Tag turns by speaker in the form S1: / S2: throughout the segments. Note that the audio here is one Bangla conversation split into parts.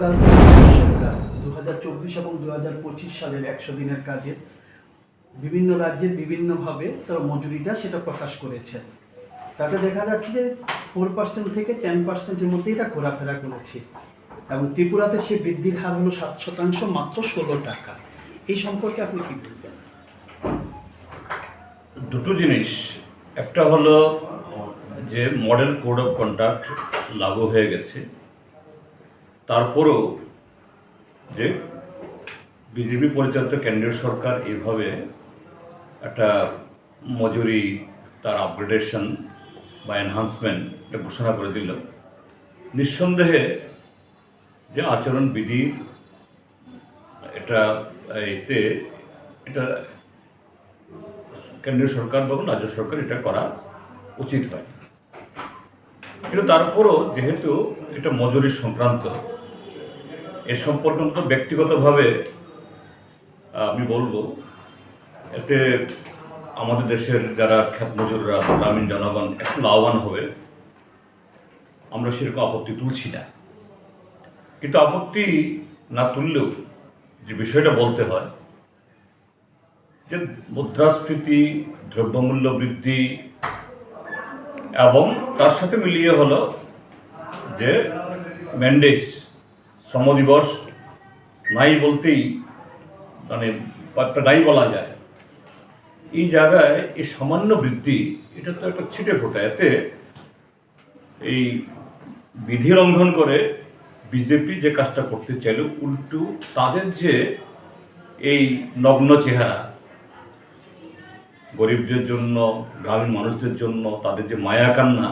S1: সরকার দু চব্বিশ এবং দু হাজার পঁচিশ সালের একশো দিনের কাজে বিভিন্ন রাজ্যের বিভিন্নভাবে তার মজুরিটা সেটা প্রকাশ করেছে তাতে দেখা যাচ্ছে যে ফোর পার্সেন্ট থেকে টেন পার্সেন্টের মধ্যে এটা ঘোরাফেরা করেছে এবং ত্রিপুরাতে সে বৃদ্ধির হার হলো সাত শতাংশ মাত্র ষোলো টাকা। এই সম্পর্কে আপনি কি বলবেন?
S2: দুটো জিনিস। একটা হলো যে মডেল কোড অফ কন্ডাক্ট লাগু হয়ে গেছে। তারপরেও যে বিজেপি পরিচালিত কেন্দ্রীয় সরকার এইভাবে একটা মজুরি, তার আপগ্রেডেশন বা এনহান্সমেন্ট এটা ঘোষণা করে দিল। নিঃসন্দেহে যে আচরণবিধির এটা এতে এটা কেন্দ্রীয় সরকার বা রাজ্য সরকার এটা করা উচিত হয় কিন্তু তারপরও যেহেতু এটা মজুরি সংক্রান্ত এ সম্পর্কে অন্তত ব্যক্তিগতভাবে, আমি বলব, এতে আমাদের দেশের যারা খ্যাত গ্রামীণ জনগণ, একটু লাভবান হবে। আমরা সেরকম আপত্তি তুলছি না। কিন্তু আপত্তি না তুললেও যে বিষয়টা বলতে হয়, যে মুদ্রাস্ফীতি, দ্রব্যমূল্য বৃদ্ধি এবং তার সাথে মিলিয়ে হলো যে ম্যান্ডেস শ্রম দিবস নাই বলতেই মানে একটা নাই বলা যায়। এই জায়গায় এই সামান্য বৃদ্ধি, এটা তো একটা ছিটে ফোটা। এতে এই বিধি লঙ্ঘন করে বিজেপি যে কাজটা করতে চাইল, উল্টু তাদের যে এই নগ্ন চেহারা, গরিবদের জন্য, গ্রামীণ মানুষদের জন্য, তাদের যে মায়া কান্না,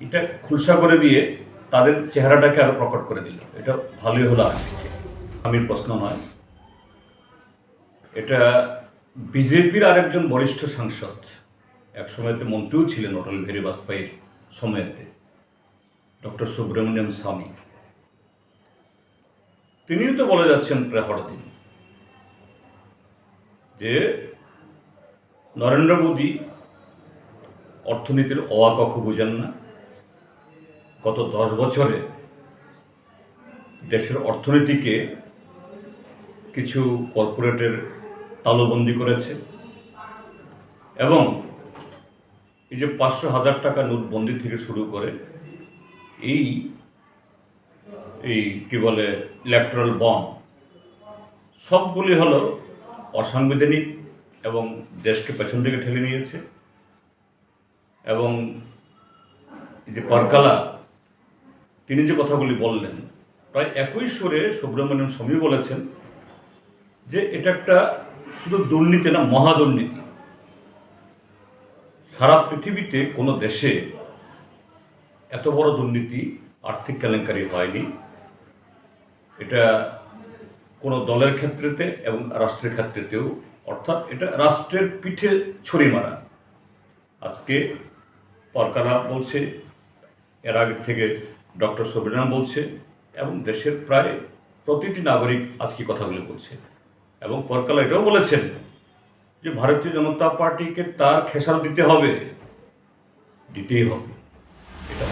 S2: এটা খুলসা করে দিয়ে তাদের চেহারাটাকে আরও প্রকট করে দিল। এটা ভালোই হলো আর আমি প্রশ্ন নয়। এটা বিজেপির আরেকজন বরিষ্ঠ সাংসদ। এক সময়তে মন্ত্রীও ছিলেন অটল বিহারী বাজপেয়ীর সময়তে, ডক্টর সুব্রমণিয়াম স্বামী। তিনিও তো বলে যাচ্ছেন প্রায় হঠাৎই যে নরেন্দ্র মোদী অর্থনীতির অয়া কক্ষ বুঝেন না। গত দশ বছরে দেশের অর্থনীতিকে কিছু কর্পোরেটের তালুবন্দি করেছে এবং এই যে পাঁচশো হাজার টাকা নোটবন্দি থেকে শুরু করে এই এই কি বলে ইলেকট্রাল বন্ড সবগুলি হলো অসাংবিধানিক এবং দেশকে পেছন দিকে ঠেলে নিয়েছে এবং এই যে পরকালা তিনি যে কথাগুলি বললেন, প্রায় একই সুরে সুব্রমণ্যম স্বামী বলেছেন যে এটা একটা শুধু দুর্নীতি না, মহাদুর্নীতি। সারা পৃথিবীতে কোনো দেশে এত বড় দুর্নীতি আর্থিক কেলেঙ্কারি হয়নি। এটা কোনো দলের ক্ষেত্রেতে এবং রাষ্ট্রের ক্ষেত্রেতেও, অর্থাৎ এটা রাষ্ট্রের পিঠে ছড়ি মারা। আজকে পরকারা বলছে, এর আগে থেকে ডক্টর সবিনাম বলছে এবং দেশের প্রায় প্রতিটি নাগরিক আজকে কথাগুলো বলছে। এবং পরকালা এটাও বলেছেন যে ভারতীয় জনতা পার্টিকে তার খেসাল দিতে হবে। দিতেই হবে। এটা